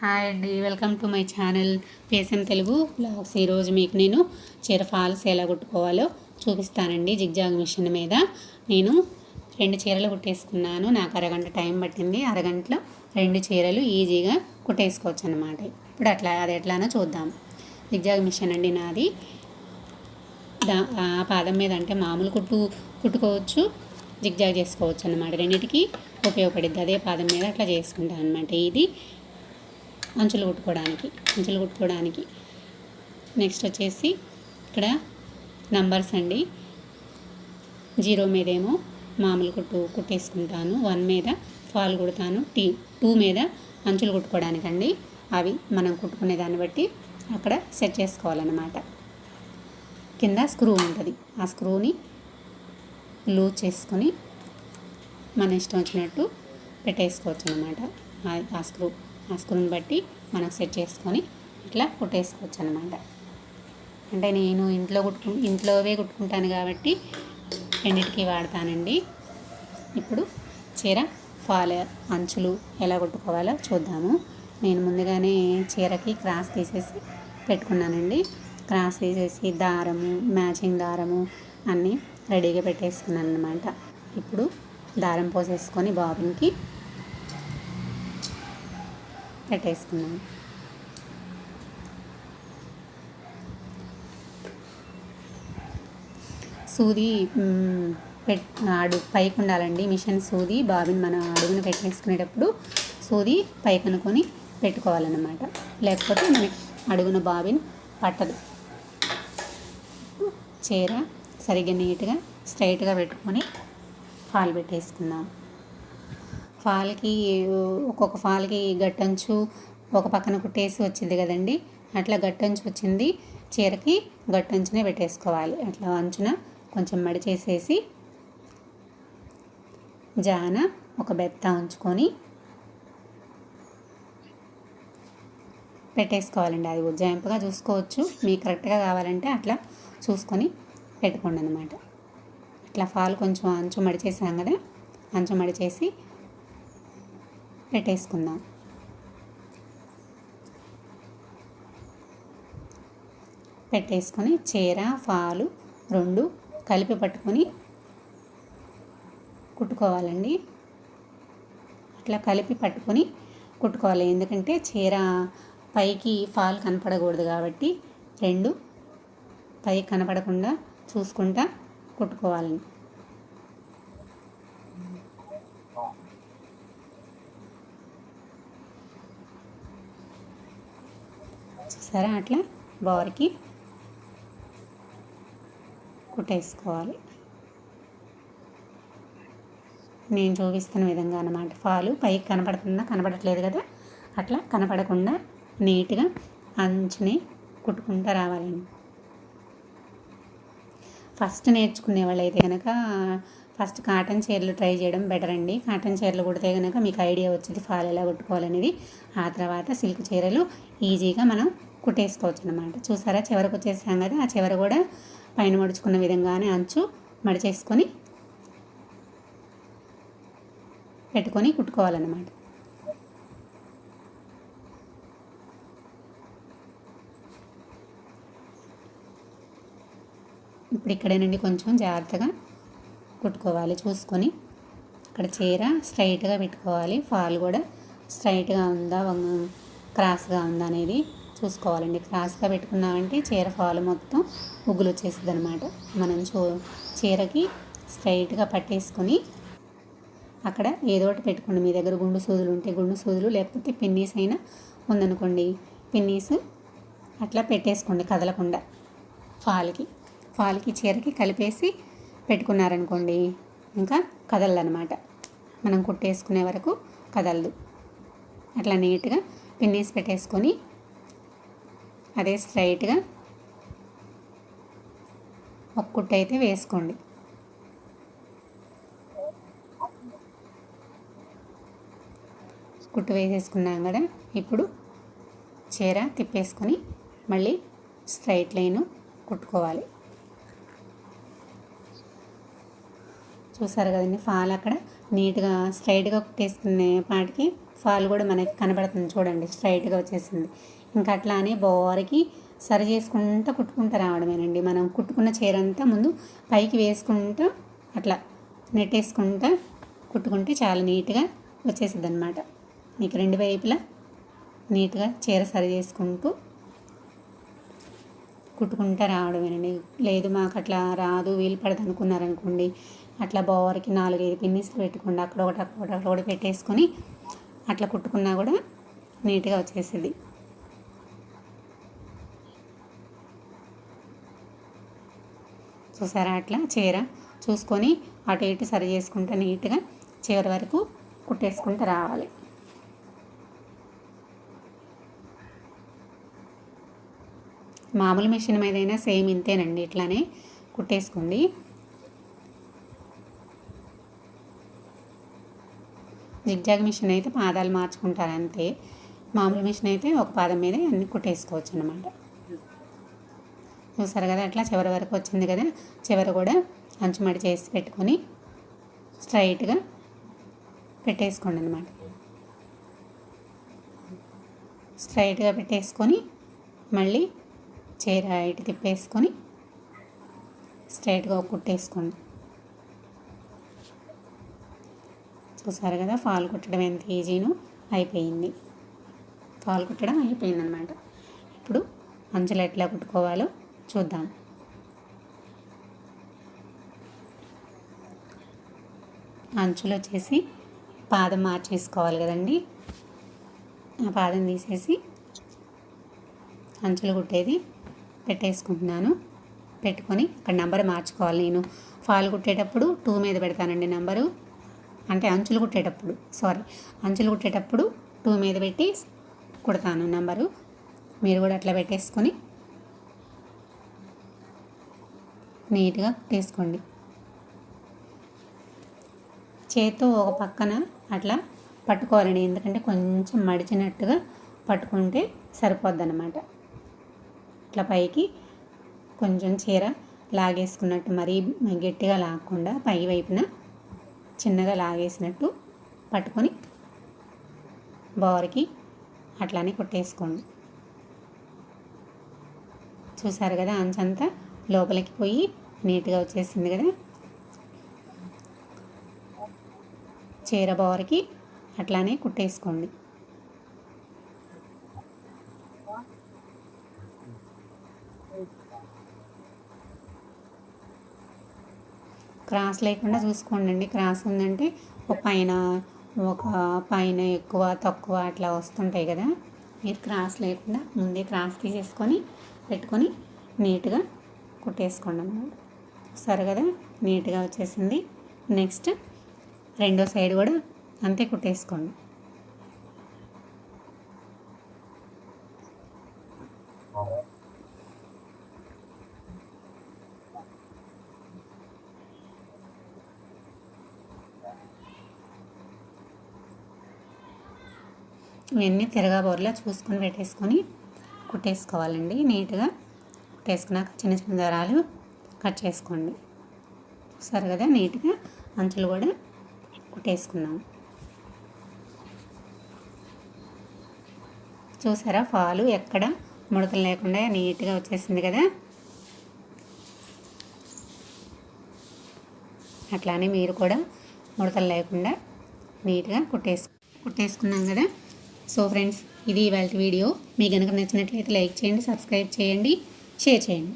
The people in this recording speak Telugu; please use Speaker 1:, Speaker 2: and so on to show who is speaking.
Speaker 1: హాయ్ అండి వెల్కమ్ టు మై ఛానల్ పేసం తెలుగు బ్లాగ్స్. ఈరోజు మీకు నేను చీర ఫాల్స్ ఎలా కుట్టుకోవాలో చూపిస్తానండి జిగ్జాగ్ మిషన్ మీద. నేను రెండు చీరలు కుట్టేసుకున్నాను. నాకు అరగంట టైం పట్టింది. అరగంటలో రెండు చీరలు ఈజీగా కుట్టేసుకోవచ్చు అనమాట ఇప్పుడు అట్లా అది ఎట్లానో చూద్దాం. జిగ్జాగ్ మిషన్ అండి నాది. దా ఆ పాదం మీద అంటే మామూలు కుట్టు కుట్టుకోవచ్చు జిగ్జాగ్ చేసుకోవచ్చు అన్నమాట రెండింటికి ఉపయోగపడుద్ది. అదే పాదం మీద అట్లా చేసుకుంటాను అనమాట ఇది అంచులు కుట్టుకోవడానికి అంచులు కుట్టుకోవడానికి. నెక్స్ట్ వచ్చేసి ఇక్కడ నంబర్స్ అండి. జీరో మీదేమో మామూలు కుట్టు కుట్టేసుకుంటాను. వన్ మీద ఫాల్ కుడతాను. టీ టూ మీద అంచులు కుట్టుకోవడానికండి. అవి మనం కుట్టుకునే దాన్ని బట్టి అక్కడ సెట్ చేసుకోవాలన్నమాట. కింద స్క్రూ ఉంటుంది. ఆ స్క్రూని లూజ్ చేసుకొని మన ఇష్టం వచ్చినట్టు పెట్టేసుకోవచ్చు అనమాట ఆ స్క్రూ ఆ స్క్రూని బట్టి మనం సెట్ చేసుకొని ఇట్లా కుట్టేసుకోవచ్చు అనమాట అంటే నేను ఇంట్లో కుట్టుకు ఇంట్లోవే కుట్టుకుంటాను కాబట్టి రెండింటికి వాడతానండి. ఇప్పుడు చీర ఫాల్ అంచులు ఎలా కుట్టుకోవాలో చూద్దాము. నేను ముందుగానే చీరకి క్రాస్ తీసేసి పెట్టుకున్నానండి. క్రాస్ తీసేసి దారము మ్యాచింగ్ దారము అన్నీ రెడీగా పెట్టేసుకున్నాను అనమాట ఇప్పుడు దారం పోసేసుకొని బాబునికి పెట్టేసుకున్నాం సూది పెట్ అడుగు పైకి ఉండాలండి. మిషన్ సూది బాబిని మనం అడుగును పెట్టేసుకునేటప్పుడు సూది పైకి అనుకొని పెట్టుకోవాలన్నమాట. లేకపోతే మనకి అడుగున బాబిన్ పట్టదు. చీర సరిగ్గా నీట్గా స్ట్రైట్గా పెట్టుకొని ఫాల్ పెట్టేసుకుందాం. ఫాల్కి ఒక్కొక్క ఫాల్కి గట్టంచు ఒక పక్కన కుట్టేసి వచ్చింది కదండి. అట్లా గట్టంచు వచ్చింది. చీరకి గట్టంచునే పెట్టేసుకోవాలి. అట్లా అంచున కొంచెం మడిచేసేసి జాన ఒక బెత్త ఉంచుకొని పెట్టేసుకోవాలండి. అది ఉజ్జాయింపుగా చూసుకోవచ్చు. మీకు కరెక్ట్గా కావాలంటే అట్లా చూసుకొని పెట్టుకోండి అనమాట ఇట్లా ఫాల్ కొంచెం అంచు మడిచేసాం కదా అంచు మడిచేసి పెట్టేసుకుందాం. పెట్టేసుకొని చీర ఫాలు రెండు కలిపి పట్టుకొని కుట్టుకోవాలండి. అట్లా కలిపి పట్టుకొని కుట్టుకోవాలి. ఎందుకంటే చీర పైకి ఫాల్ కనపడకూడదు కాబట్టి రెండు పైకి కనపడకుండా చూసుకుంటా కుట్టుకోవాలండి. చూసారా అట్లా బోర్కి కుట్టేసుకోవాలి. నేను చూపిస్తున్న విధంగా అన్నమాట. ఫాలు పైకి కనపడుతుందా? కనపడట్లేదు కదా? అట్లా కనపడకుండా నీట్గా అంచుని కుట్టుకుంటూ రావాలండి ఫస్ట్ నేర్చుకునే వాళ్ళైతే కనుక ఫస్ట్ కాటన్ చీరలు ట్రై చేయడం బెటర్ అండి. కాటన్ చీరలు కుడితే కనుక మీకు ఐడియా వచ్చింది ఫాల్ ఎలా కుట్టుకోవాలనేది. ఆ తర్వాత సిల్క్ చీరలు ఈజీగా మనం కుట్టేసుకోవచ్చు అనమాట చూసారా? చివరకు వచ్చేసాం కదా? ఆ చివర కూడా పైన మడుచుకున్న విధంగానే అంచు మడిచేసుకొని పెట్టుకొని కుట్టుకోవాలన్నమాట. ఇప్పుడు ఇక్కడేనండి కొంచెం జాగ్రత్తగా కుట్టుకోవాలి చూసుకొని. ఇక్కడ చీర స్ట్రైట్గా పెట్టుకోవాలి. ఫాల్ కూడా స్ట్రైట్గా ఉందా వంగ- క్రాస్గా ఉందా అనేది చూసుకోవాలండి. క్రాస్గా పెట్టుకున్నామంటే చీర ఫాల్ మొత్తం ఉగ్గులు వచ్చేస్తుంది అనమాట మనం చూ చీరకి స్ట్రైట్గా పట్టేసుకొని అక్కడ ఏదో ఒకటి పెట్టుకోండి. మీ దగ్గర గుండు సూదులు ఉంటే గుండు సూదులు లేకపోతే పిన్నీస్ అయినా ఉందనుకోండి. పిన్నీస్ అట్లా పెట్టేసుకోండి కదలకుండా. ఫాల్కి ఫాల్కి చీరకి కలిపేసి పెట్టుకున్నారనుకోండి ఇంకా కదలదనమాట. మనం కుట్టేసుకునే వరకు కదలదు. అట్లా నీట్గా పిన్నీస్ పెట్టేసుకొని అదే స్ట్రైట్గా ఒక కుట్టు అయితే వేసుకోండి. కుట్టు వేసేసుకున్నాం కదా ఇప్పుడు చీర తిప్పేసుకొని మళ్ళీ స్ట్రైట్ లైన్ కుట్టుకోవాలి. చూసారు కదండి ఫాల్ అక్కడ నీట్గా స్ట్రైట్గా కుట్టేసుకునే పాటికి ఫాల్ కూడా మనకి కనబడుతుంది చూడండి స్ట్రైట్గా వచ్చేసింది. ఇంకా అట్లానే బోరికి సరి చేసుకుంటూ కుట్టుకుంటూ రావడమేనండి. మనం కుట్టుకున్న చీర అంతా ముందు పైకి వేసుకుంటూ అట్లా నెట్టేసుకుంటూ కుట్టుకుంటే చాలా నీట్గా వచ్చేసింది అనమాట మీకు రెండు వైపులా నీట్గా చీర సరి చేసుకుంటూ కుట్టుకుంటూ రావడమేనండి. లేదు మాకు అట్లా రాదు వీలు పడదు అనుకున్నారనుకోండి అట్లా బోవరికి నాలుగైదు పిన్నిస్లు పెట్టుకోండి అక్కడ ఒకటి అక్కడ ఒకటి అక్కడ ఒకటి పెట్టేసుకొని అట్లా కుట్టుకున్నా కూడా నీట్గా వచ్చేసింది చూసారా? అట్లా చీర చూసుకొని అటు ఇటు సరి చేసుకుంటే నీట్గా చివరి వరకు కుట్టేసుకుంటూ రావాలి. మామూలు మిషన్ మీద అయినా సేమ్ ఇంతేనండి ఇట్లానే కుట్టేసుకోండి. జిగ్జాగ్ మిషన్ అయితే పాదాలు మార్చుకుంటారు అంతే. మామూలు మిషన్ అయితే ఒక పాదం మీద అన్ని కుట్టేసుకోవచ్చు అనమాట చూసారు కదా అట్లా చివరి వరకు వచ్చింది కదా చివరి కూడా అంచుమడి చేసి పెట్టుకొని స్ట్రైట్గా పెట్టేసుకోండి అనమాట స్ట్రైట్గా పెట్టేసుకొని మళ్ళీ చీర ఇటు తిప్పేసుకొని స్ట్రైట్గా కుట్టేసుకోండి చూసారు కదా ఫాల్ కుట్టడం ఎంత ఈజీనో అయిపోయింది. ఫాల్ కుట్టడం అయిపోయింది అనమాట ఇప్పుడు అంచులు ఎట్లా కుట్టుకోవాలో చూద్దాం. అంచులు వచ్చేసి పాదం మార్చేసుకోవాలి కదండి. ఆ పాదం తీసేసి అంచులు కుట్టేది పెట్టేసుకుంటున్నాను. పెట్టుకొని అక్కడ నెంబర్ మార్చుకోవాలి నేను. ఫాల్ కుట్టేటప్పుడు టూ మీద పెడతానండి నెంబరు. అంటే అంచులు కుట్టేటప్పుడు సారీ అంచులు కుట్టేటప్పుడు టూ మీద పెట్టి కుడతాను నెంబరు. మీరు కూడా అట్లా పెట్టేసుకొని నీట్గా కుట్టేసుకోండి చేత్తో ఒక పక్కన అట్లా పట్టుకోవాలండి. ఎందుకంటే కొంచెం మడిచినట్టుగా పట్టుకుంటే సరిపోద్ది అనమాట ఇట్లా పైకి కొంచెం చీర లాగేసుకున్నట్టు మరీ గట్టిగా లాగకుండా పై వైపున చిన్నగా లాగేసినట్టు పట్టుకొని బోర్కి అట్లానే కొట్టేసుకోండి. చూసారు కదా అంచంతా? లోపలికి పోయి నీట్గా వచ్చేసింది కదా. చీర బోర్కి అట్లానే కుట్టేసుకోండి. క్రాస్ లేకుండా చూసుకోండి క్రాస్ ఉందంటే ఒక పైన ఒక పైన ఎక్కువ తక్కువ అట్లా వస్తుంటాయి కదా. మీరు క్రాస్ లేకుండా ముందే క్రాస్ తీసేసుకొని పెట్టుకొని నీట్గా కుట్టేసుకోండి సరే కదా నీట్గా వచ్చేసింది. నెక్స్ట్ రెండో సైడ్ కూడా అంతే కుట్టేసుకోండి. ఇవన్నీ తిరగబోర్లా చూసుకొని పెట్టేసుకొని కుట్టేసుకోవాలండి నీట్గా. కుట్టేసుకున్నాక చిన్న చిన్న దారాలు కట్ చేసుకోండి. చూసారు కదా నీట్గా అంచులు కూడా కుట్టేసుకున్నాము చూసారా ఫాలు ఎక్కడ ముడతలు లేకుండా నీట్గా వచ్చేసింది కదా. అట్లానే మీరు కూడా ముడతలు లేకుండా నీట్గా కుట్టేసు కుట్టేసుకున్నాం కదా. సో ఫ్రెండ్స్ ఇది ఇవాళ వీడియో. మీకు కనుక నచ్చినట్లయితే లైక్ చేయండి సబ్స్క్రైబ్ చేయండి. షేర్ చేయండి